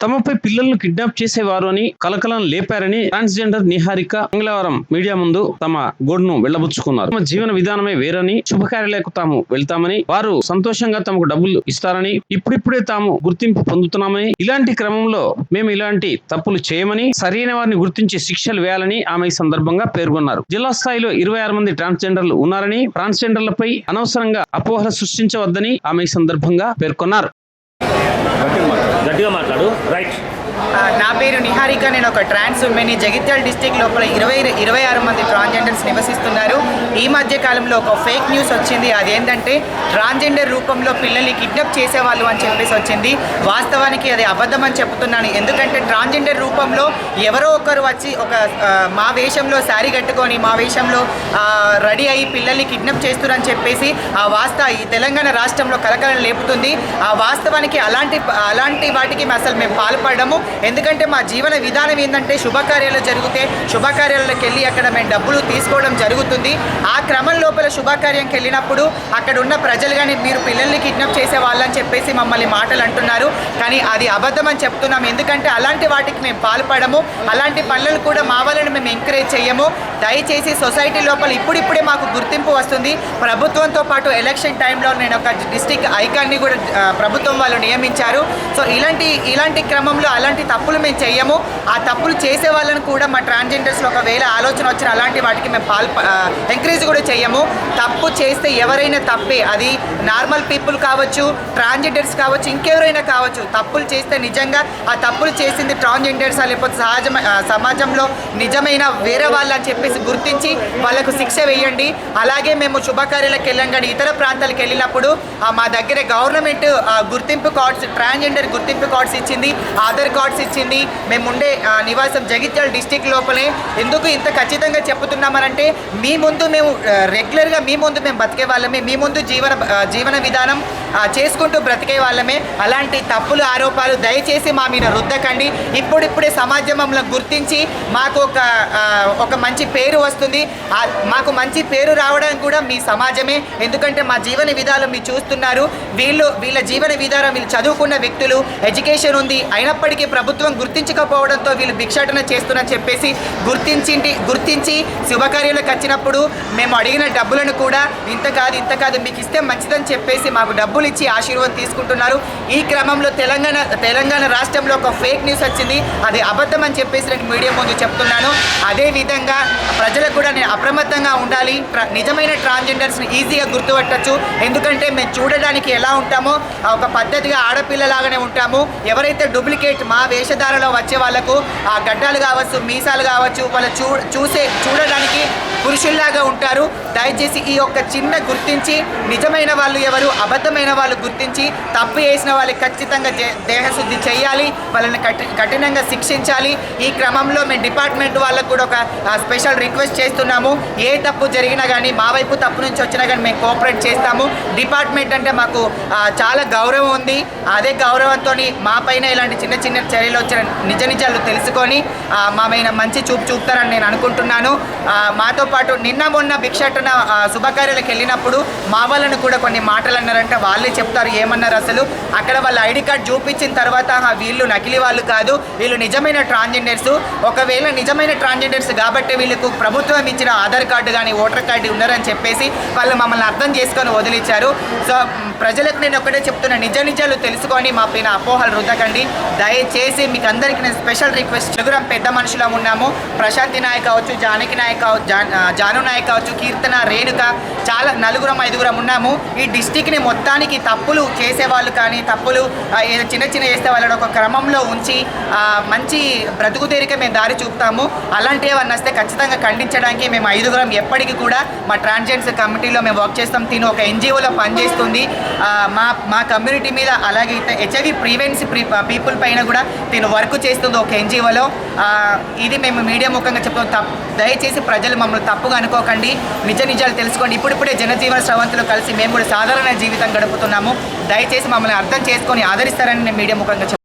తమపై పిల్లలను కిడ్నాప్ చేసేవారు అని కలకలం లేపారని ట్రాన్స్జెండర్ నిహారిక మంగళవారం మీడియా ముందు తమ గోడును వెళ్ళబుచ్చుకున్నారు తమ జీవన విధానమే వేరని శుభకార్యాలకు తాము వెళ్తామని వారు సంతోషంగా తమకు డబ్బులు ఇస్తారని ఇప్పుడిప్పుడే తాము గుర్తింపు పొందుతున్నామని ఇలాంటి క్రమంలో మేము ఇలాంటి తప్పులు చేయమని సరైన వారిని గుర్తించి శిక్షలు వేయాలని ఆమె ఈ సందర్భంగా పేర్కొన్నారు. జిల్లా స్థాయిలో ఇరవై ఆరు మంది ట్రాన్స్జెండర్లు ఉన్నారని ట్రాన్స్జెండర్లపై అనవసరంగా అపోహలు సృష్టించవద్దని ఆమె ఈ సందర్భంగా పేర్కొన్నారు. గట్టిగా మాట్లాడు. రైట్ నా పేరు నిహారిక నేను ఒక ట్రాన్స్ ఉమెన్. జగిత్యాల డిస్టిక్ లోపల ఇరవై ఇరవై ఆరు మంది ట్రాన్స్ ట్రాన్స్జెండర్స్ నివసిస్తున్నారు. ఈ మధ్య కాలంలో ఒక ఫేక్ న్యూస్ వచ్చింది. అదేంటంటే ట్రాన్స్జెండర్ రూపంలో పిల్లల్ని కిడ్నాప్ చేసేవాళ్ళు అని చెప్పేసి వచ్చింది. వాస్తవానికి అది అబద్ధం అని చెప్తున్నాను ఎందుకంటే ట్రాన్స్జెండర్ రూపంలో ఎవరో ఒకరు వచ్చి ఒక మా వేషంలో శారీ కట్టుకొని మా వేషంలో రెడీ అయ్యి పిల్లల్ని కిడ్నాప్ చేస్తున్నారని చెప్పేసి ఆ వాస్త ఈ తెలంగాణ రాష్ట్రంలో కలకలం లేపుతుంది. ఆ వాస్తవానికి అలాంటి అలాంటి వాటికి మేము అసలు మేము పాల్పడము. ఎందుకంటే మా జీవన విధానం ఏంటంటే శుభకార్యాలు జరిగితే శుభకార్యాలకు వెళ్ళి అక్కడ మేము డబ్బులు తీసుకోవడం జరుగుతుంది. ఆ క్రమం లోపల శుభకార్యంకి వెళ్ళినప్పుడు అక్కడ ఉన్న ప్రజలు కానీ మీరు పిల్లల్ని కిడ్నాప్ చేసే వాళ్ళని చెప్పేసి మమ్మల్ని మాటలు అంటున్నారు. కానీ అది అబద్ధం అని చెప్తున్నాం. ఎందుకంటే అలాంటి వాటికి మేము పాల్పడము. అలాంటి పనులను కూడా మా వాళ్ళని మేము ఎంకరేజ్ చేయము దయచేసి సొసైటీ లోపల ఇప్పుడిప్పుడే మాకు గుర్తింపు వస్తుంది. ప్రభుత్వంతో పాటు ఎలక్షన్ టైంలో నేను ఒక డిస్టిక్ ఐకాన్ని కూడా ప్రభుత్వం వాళ్ళు నియమించారు. సో ఇలాంటి ఇలాంటి క్రమంలో అలాంటి తప్పులు మేము చెయ్యము. ఆ తప్పులు చేసే వాళ్ళని కూడా మా ట్రాన్స్జెండర్స్లో ఒకవేళ ఆలోచన వచ్చిన అలాంటి వాటికి మేము పాల్ ఎంకరేజ్ కూడా చేయము తప్పు చేస్తే ఎవరైనా తప్పే. అది నార్మల్ పీపుల్ కావచ్చు ట్రాన్స్జెండర్స్ కావచ్చు ఇంకెవరైనా కావచ్చు. తప్పులు చేస్తే నిజంగా ఆ తప్పులు చేసింది ట్రాన్స్జెండర్స్ లేకపోతే సహజ సమాజంలో నిజమైన వేరే వాళ్ళు అని చెప్పేసి గుర్తించి వాళ్ళకు శిక్ష వేయండి. అలాగే మేము శుభకార్యాలకు వెళ్ళాం కానీ ఇతర ప్రాంతాలకు వెళ్ళినప్పుడు మా దగ్గర గవర్నమెంట్ గుర్తింపు కార్డ్స్ ట్రాన్స్జెండర్ గుర్తింపు కార్డ్స్ ఇచ్చింది ఆధార్ కార్డ్స్ ఇచ్చింది. మేము ఉండే నివాసం జగిత్యాల డిస్టిక్ లోపలే. ఎందుకు ఇంత ఖచ్చితంగా చెప్తున్నామనంటే మీ ముందు మేము రెగ్యులర్గా మీ ముందు మేము బతికే వాళ్ళమే మీ ముందు జీవన జీవన విధానం చేసుకుంటూ బ్రతికే వాళ్ళమే. అలాంటి తప్పులు ఆరోపాలు దయచేసి మా మీద రుద్దకండి. ఇప్పుడిప్పుడే సమాజం మమ్మల్ని గుర్తించి మాకు ఒక ఒక మంచి పేరు వస్తుంది. మాకు మంచి పేరు రావడం కూడా మీ సమాజమే. ఎందుకంటే మా జీవన విధానం మీరు చూస్తున్నారు. వీళ్ళు వీళ్ళ జీవన విధానం వీళ్ళు చదువుకున్న వ్యక్తులు ఎడ్యుకేషన్ ఉంది. అయినప్పటికీ ప్రభుత్వం గుర్తించకపోవడంతో వీళ్ళు భిక్షాటన చేస్తున్నారని చెప్పేసి గుర్తించి గుర్తించి శుభకార్యాలకు వచ్చినప్పుడు మేము అడిగిన డబ్బులను కూడా ఇంత కాదు ఇంత కాదు మీకు ఇస్తే మంచిదని చెప్పేసి మాకు డబ్బులు ఇచ్చి ఆశీర్వాదం తీసుకుంటున్నారు. ఈ క్రమంలో తెలంగాణ తెలంగాణ రాష్ట్రంలో ఒక ఫేక్ న్యూస్ వచ్చింది. అది అబద్ధం అని చెప్పేసి నేను మీడియా ముందు చెప్తున్నాను. అదే విధంగా ప్రజలకు కూడా నేను అప్రమత్తంగా ఉండాలి. నిజమైన ట్రాన్స్జెండర్స్ని ఈజీగా గుర్తుపట్టచ్చు. ఎందుకంటే మేము చూడడానికి ఎలా ఉంటామో ఒక పద్ధతిగా ఆడపిల్లలాగానే ఉంటాము. ఎవరైతే డూప్లికేట్ మా వేషధారలో వచ్చే వాళ్ళకు ఆ గడ్డాలు కావచ్చు మీసాలు కావచ్చు వాళ్ళు చూ చూసే చూడడానికి పురుషుల్లాగా ఉంటారు. దయచేసి ఈ యొక్క చిన్న గుర్తించి నిజమైన వాళ్ళు ఎవరు అబద్ధమైన వాళ్ళు గుర్తించి తప్పు చేసిన వాళ్ళకి ఖచ్చితంగా దేహశుద్ధి చేయాలి వాళ్ళని కఠినంగా శిక్షించాలి. ఈ క్రమంలో మేము డిపార్ట్మెంట్ వాళ్ళకు కూడా ఒక స్పెషల్ రిక్వెస్ట్ చేస్తున్నాము. ఏ తప్పు జరిగినా కానీ మా వైపు తప్పు నుంచి వచ్చినా కానీ మేము కోఆపరేట్ చేస్తాము. డిపార్ట్మెంట్ అంటే మాకు చాలా గౌరవం ఉంది. అదే గౌరవంతో మా పైన ఇలాంటి చిన్న చిన్న చర్యలు వచ్చిన నిజ నిజాలు తెలుసుకొని మా పైన మంచి చూపు చూపుతారని నేను అనుకుంటున్నాను. మాతో పాటు నిన్న మొన్న భిక్షాటన శుభకార్యాలకు వెళ్ళినప్పుడు మా వాళ్ళను కూడా కొన్ని మాటలు అన్నారంటే వాళ్ళే చెప్తారు ఏమన్నారు అసలు? అక్కడ వాళ్ళ ఐడి కార్డ్ చూపించిన తర్వాత వీళ్ళు నకిలీ వాళ్ళు కాదు వీళ్ళు నిజమైన ట్రాన్జెండర్స్ ఒకవేళ నిజమైన ట్రాన్జెండర్స్ కాబట్టి వీళ్ళకు ప్రభుత్వం ఇచ్చిన ఆధార్ కార్డు కానీ ఓటర్ కార్డు ఉన్నారని చెప్పేసి వాళ్ళు మమ్మల్ని అర్థం చేసుకొని వదిలించారు సో ప్రజలకు నేను ఒకటే చెప్తున్నా నిజ నిజాలు తెలుసుకొని మా పైన అపోహలు రుద్దకండి. దయచేసి మీకు అందరికీ నేను స్పెషల్ రిక్వెస్ట్ నలుగురం పెద్ద మనుషులం ఉన్నాము. ప్రశాంతి నాయక్ కావచ్చు జానకి నాయక్ కావచ్చు జాను నాయక్ కావచ్చు కీర్తన రేణుక చాలా నలుగురం ఐదుగురం ఉన్నాము. ఈ డిస్టిక్ని మొత్తానికి తప్పులు చేసేవాళ్ళు కానీ తప్పులు ఏదో చిన్న చిన్న చేసే వాళ్ళని ఒక క్రమంలో ఉంచి మంచి బ్రతుకుతెరిక మేము దారి చూపుతాము. అలాంటివి ఏమన్నా వస్తే ఖచ్చితంగా ఖండించడానికి మేము ఐదుగురం ఎప్పటికీ కూడా మా ట్రాన్స్జెండ్స్ కమిటీలో మేము వర్క్ చేస్తాం. తిను ఒక ఎన్జిఓలో పనిచేస్తుంది. మా మా కమ్యూనిటీ మీద అలాగే హెచ్ఐవి ప్రివెన్స్ పీపుల్ పైన కూడా తిను వర్క్ చేస్తుంది ఒక ఎన్జిఓలో. ఇది మేము మీడియా ముఖంగా చెప్తాం. తప్ దయచేసి ప్రజలు మమ్మల్ని తప్పుగా అనుకోకండి. నిజ నిజాలు తెలుసుకోండి. ఇప్పుడిప్పుడే జనజీవన స్రవంతులు కలిసి మేము కూడా సాధారణ జీవితం గడుపుతున్నాము. దయచేసి మమ్మల్ని అర్థం చేసుకొని ఆదరిస్తారని మీడియా ముఖంగా